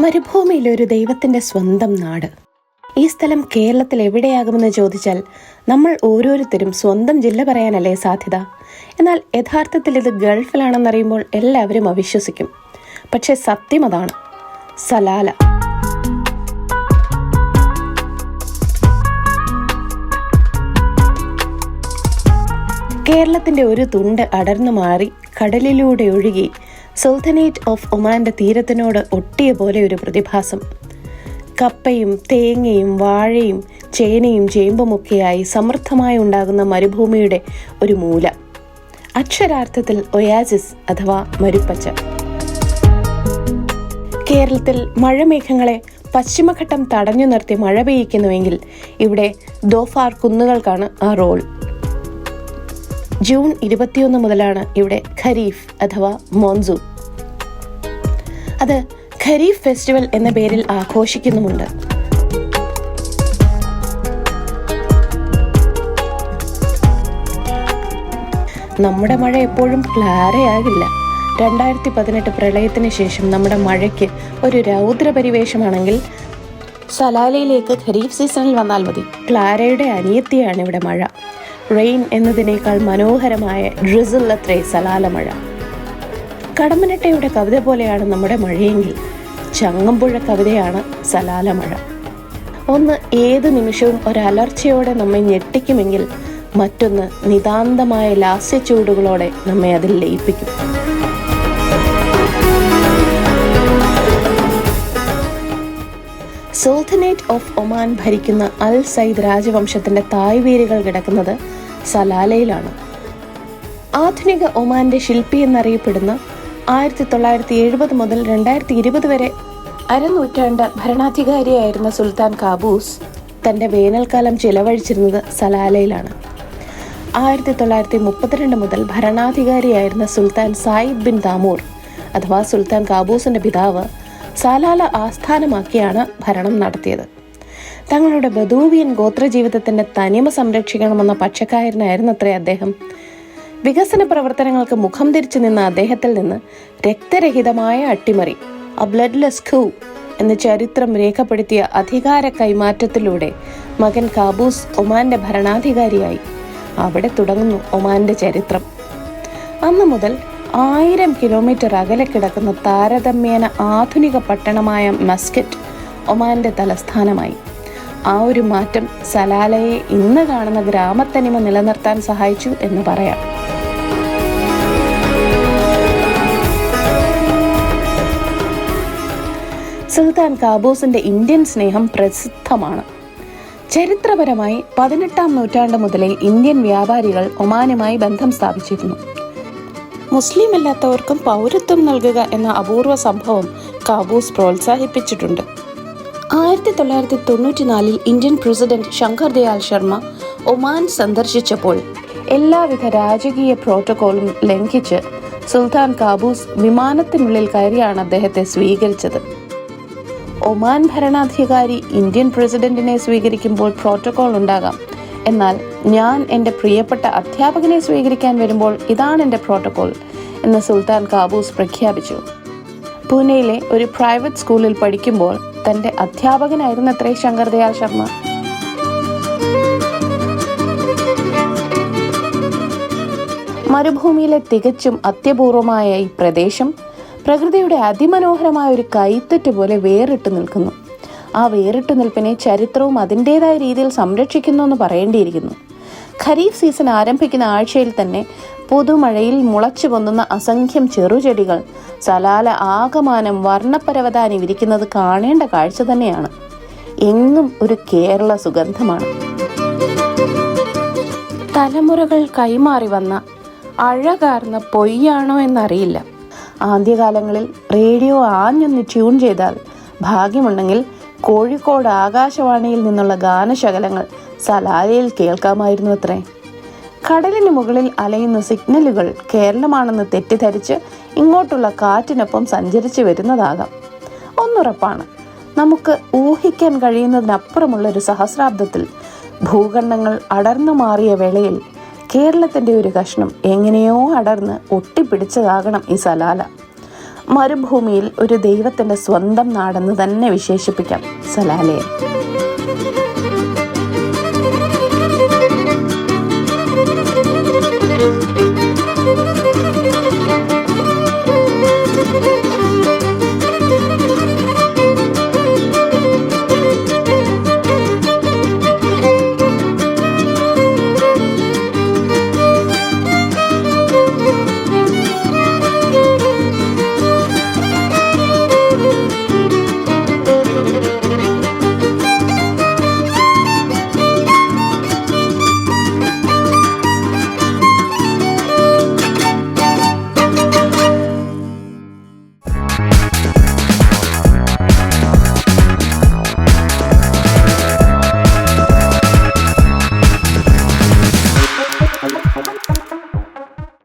മരുഭൂമിയിൽ ഒരു ദൈവത്തിന്റെ സ്വന്തം നാട്. ഈ സ്ഥലം കേരളത്തിൽ എവിടെയാകുമെന്ന് ചോദിച്ചാൽ നമ്മൾ ഓരോരുത്തരും സ്വന്തം ജില്ല പറയാനല്ലേ സാധ്യത? എന്നാൽ യഥാർത്ഥത്തിൽ ഇത് ഗൾഫിലാണെന്നറിയുമ്പോൾ എല്ലാവരും അവിശ്വസിക്കും. പക്ഷെ സത്യം അതാണ്. സലാല. കേരളത്തിന്റെ ഒരു തുണ്ട് അടർന്നു മാറി കടലിലൂടെ ഒഴുകി സുൽത്തനേറ്റ് ഓഫ് ഒമാന്റെ തീരത്തിനോട് ഒട്ടിയ പോലെ ഒരു പ്രതിഭാസം. കപ്പയും തേങ്ങയും വാഴയും ചേനയും ചേമ്പുമൊക്കെയായി സമൃദ്ധമായി ഉണ്ടാകുന്ന മരുഭൂമിയുടെ ഒരു മൂല. അക്ഷരാർത്ഥത്തിൽ ഒയാസിസ് അഥവാ മരുപ്പച്ച. കേരളത്തിൽ മഴമേഘങ്ങളെ പശ്ചിമഘട്ടം തടഞ്ഞു നിർത്തി മഴ പെയ്യിക്കുന്നുവെങ്കിൽ ഇവിടെ ദോഫാർ കുന്നുകൾക്കാണ് ആ റോൾ. ജൂൺ ഇരുപത്തിയൊന്ന് മുതലാണ് ഇവിടെ ഖരീഫ് അഥവാ മോൺസൂൺ. അത് ഖരീഫ് ഫെസ്റ്റിവൽ എന്ന പേരിൽ ആഘോഷിക്കുന്നുമുണ്ട്. നമ്മുടെ മഴ എപ്പോഴും ക്ലാരയാകില്ല. രണ്ടായിരത്തി പതിനെട്ട് പ്രളയത്തിന് ശേഷം നമ്മുടെ മഴയ്ക്ക് ഒരു രൗദ്ര പരിവേഷമാണെങ്കിൽ സലാലയിലേക്ക് ഖരീഫ് സീസണിൽ വന്നാൽ മതി. ക്ലാരയുടെ അനിയത്തിയാണ് ഇവിടെ മഴ. റെയിൻ എന്നതിനേക്കാൾ മനോഹരമായ ഡ്രിസിൽ അത്രേ സലാല മഴ കടമ്മനട്ടയുടെ കവിത പോലെയാണ് നമ്മുടെ മഴയെങ്കിൽ ചങ്ങമ്പുഴ കവിതയാണ് സലാല മഴ. ഒന്ന് ഏത് നിമിഷവും ഒരലർച്ചയോടെ നമ്മെ ഞെട്ടിക്കുമെങ്കിൽ മറ്റൊന്ന് നിതാന്തമായ ലാസ്യച്ചൂടുകളോടെ നമ്മെ അതിൽ ലയിപ്പിക്കും. സുൽത്തനേറ്റ് ഓഫ് ഒമാൻ ഭരിക്കുന്ന അൽ സയ്ദ് രാജവംശത്തിന്റെ തായ്വേരുകൾ കിടക്കുന്നത് സലാലയിലാണ്. ആധുനിക ഒമാന്റെ ശില്പി എന്നറിയപ്പെടുന്ന ആയിരത്തി തൊള്ളായിരത്തി എഴുപത് മുതൽ രണ്ടായിരത്തി ഇരുപത് വരെ അരനൂറ്റാണ്ട് ഭരണാധികാരിയായിരുന്ന സുൽത്താൻ കാബൂസ് തന്റെ വേനൽക്കാലം ചിലവഴിച്ചിരുന്നത് സലാലയിലാണ്. ആയിരത്തി തൊള്ളായിരത്തി മുപ്പത്തിരണ്ട് മുതൽ ഭരണാധികാരിയായിരുന്ന സുൽത്താൻ സായിദ് ബിൻ താമൂർ അഥവാ സുൽത്താൻ കാബൂസിന്റെ പിതാവ് സലാല ആസ്ഥാനമാക്കിയാണ് ഭരണം നടത്തിയത്. തങ്ങളുടെ ബദൂവിയൻ ഗോത്രജീവിതത്തിന്റെ തനിമ സംരക്ഷിക്കണമെന്ന പക്ഷക്കാരനായിരുന്നത്രേ അദ്ദേഹം. വികസന പ്രവർത്തനങ്ങൾക്ക് മുഖം തിരിച്ചു നിന്ന അദ്ദേഹത്തിൽ നിന്ന് രക്തരഹിതമായ അട്ടിമറി അ ബ്ലഡ്ലെസ് ഖൂ എന്ന ചരിത്രം രേഖപ്പെടുത്തിയ അധികാര കൈമാറ്റത്തിലൂടെ മകൻ കാബൂസ് ഒമാന്റെ ഭരണാധികാരിയായി. അവിടെ തുടങ്ങുന്നു ഒമാന്റെ ചരിത്രം. അന്നു മുതൽ ആയിരം കിലോമീറ്റർ അകലെ കിടക്കുന്ന താരതമ്യേന ആധുനിക പട്ടണമായ മസ്കറ്റ് ഒമാന്റെ തലസ്ഥാനമായി. ആ ഒരു മാറ്റം സലാലയെ ഇന്ന് കാണുന്ന ഗ്രാമത്തനിമ നിലനിർത്താൻ സഹായിച്ചു എന്ന് പറയാം. സുൽത്താൻ കാബൂസിന്റെ ഇന്ത്യൻ സ്നേഹം പ്രസിദ്ധമാണ്. ചരിത്രപരമായി പതിനെട്ടാം നൂറ്റാണ്ട് മുതലേ ഇന്ത്യൻ വ്യാപാരികൾ ഒമാനുമായി ബന്ധം സ്ഥാപിച്ചിരുന്നു. മുസ്ലിം അല്ലാത്തവർക്കും പൗരത്വം നൽകുക എന്ന അപൂർവ സംഭവം കാബൂസ് പ്രോത്സാഹിപ്പിച്ചിട്ടുണ്ട്. ആയിരത്തി തൊള്ളായിരത്തി തൊണ്ണൂറ്റിനാലിൽ Indian president Shankar Dayal Sharma Oman സന്ദർശിച്ചപ്പോൾ എല്ലാവിധ രാജകീയ പ്രോട്ടോകോളും ലംഘിച്ച് സുൽത്താൻ കാബൂസ് വിമാനത്തിനുള്ളിൽ കയറിയാണ് അദ്ദേഹത്തെ സ്വീകരിച്ചത്. ഒമാൻ ഭരണാധികാരി ഇന്ത്യൻ പ്രസിഡന്റിനെ സ്വീകരിക്കുമ്പോൾ പ്രോട്ടോകോൾ ഉണ്ടാകാം. എന്നാൽ ഞാൻ എന്റെ പ്രിയപ്പെട്ട അധ്യാപകനെ സ്വീകരിക്കാൻ വരുമ്പോൾ ഇതാണ് എന്റെ പ്രോട്ടോകോൾ എന്ന് സുൽത്താൻ കാബൂസ് പ്രഖ്യാപിച്ചു. പൂനെയിലെ ഒരു പ്രൈവറ്റ് സ്കൂളിൽ പഠിക്കുമ്പോൾ തന്റെ അധ്യാപകനായിരുന്നത്രേ ശങ്കർ ദയാൽ ശർമ്മ. മരുഭൂമിയിലെ തികച്ചും അത്യപൂർവമായ ഈ പ്രദേശം പ്രകൃതിയുടെ അതിമനോഹരമായ ഒരു കൈത്തറ്റ് പോലെ വേറിട്ട് നിൽക്കുന്നു. ആ വേറിട്ട് നിൽപ്പിനെ ചരിത്രവും അതിന്റെതായ രീതിയിൽ സംരക്ഷിക്കുന്നു എന്ന് പറയേണ്ടിയിരിക്കുന്നു. ഖരീഫ് സീസൺ ആരംഭിക്കുന്ന ആഴ്ചയിൽ തന്നെ പുതുമഴയിൽ മുളച്ചു പൊന്നുന്ന അസംഖ്യം ചെറുചെടികൾ. സലാല ആകമാനം വർണപരവതാനി വിരിക്കുന്നത് കാണേണ്ട കാഴ്ച തന്നെയാണ്. എങ്ങും ഒരു കേരള സുഗന്ധമാണ്. തലമുറകൾ കൈമാറി വന്ന അഴകാർന്ന പൊയ്യാണോ എന്നറിയില്ല. ആദ്യകാലങ്ങളിൽ റേഡിയോ ആഞ്ഞൊന്ന് ട്യൂൺ ചെയ്താൽ ഭാഗ്യമുണ്ടെങ്കിൽ കോഴിക്കോട് ആകാശവാണിയിൽ നിന്നുള്ള ഗാനശകലങ്ങൾ സലാലയിൽ കേൾക്കാമായിരുന്നു അത്രേ. കടലിന് മുകളിൽ അലയുന്ന സിഗ്നലുകൾ കേരളമാണെന്ന് തെറ്റിദ്ധരിച്ച് ഇങ്ങോട്ടുള്ള കാറ്റിനൊപ്പം സഞ്ചരിച്ചു വരുന്നതാകാം. ഒന്നുറപ്പാണ് നമുക്ക് ഊഹിക്കാൻ കഴിയുന്നതിനപ്പുറമുള്ള ഒരു സഹസ്രാബ്ദത്തിൽ ഭൂഖണ്ഡങ്ങൾ അടർന്നു മാറിയ വേളയിൽ കേരളത്തിന്റെ ഒരു കഷ്ണം എങ്ങനെയോ അടർന്ന് ഒട്ടിപ്പിടിച്ചതാകണം ഈ സലാല. മരുഭൂമിയിൽ ഒരു ദൈവത്തിന്റെ സ്വന്തം നാടെന്ന് തന്നെ വിശേഷിപ്പിക്കാം സലാലയെ.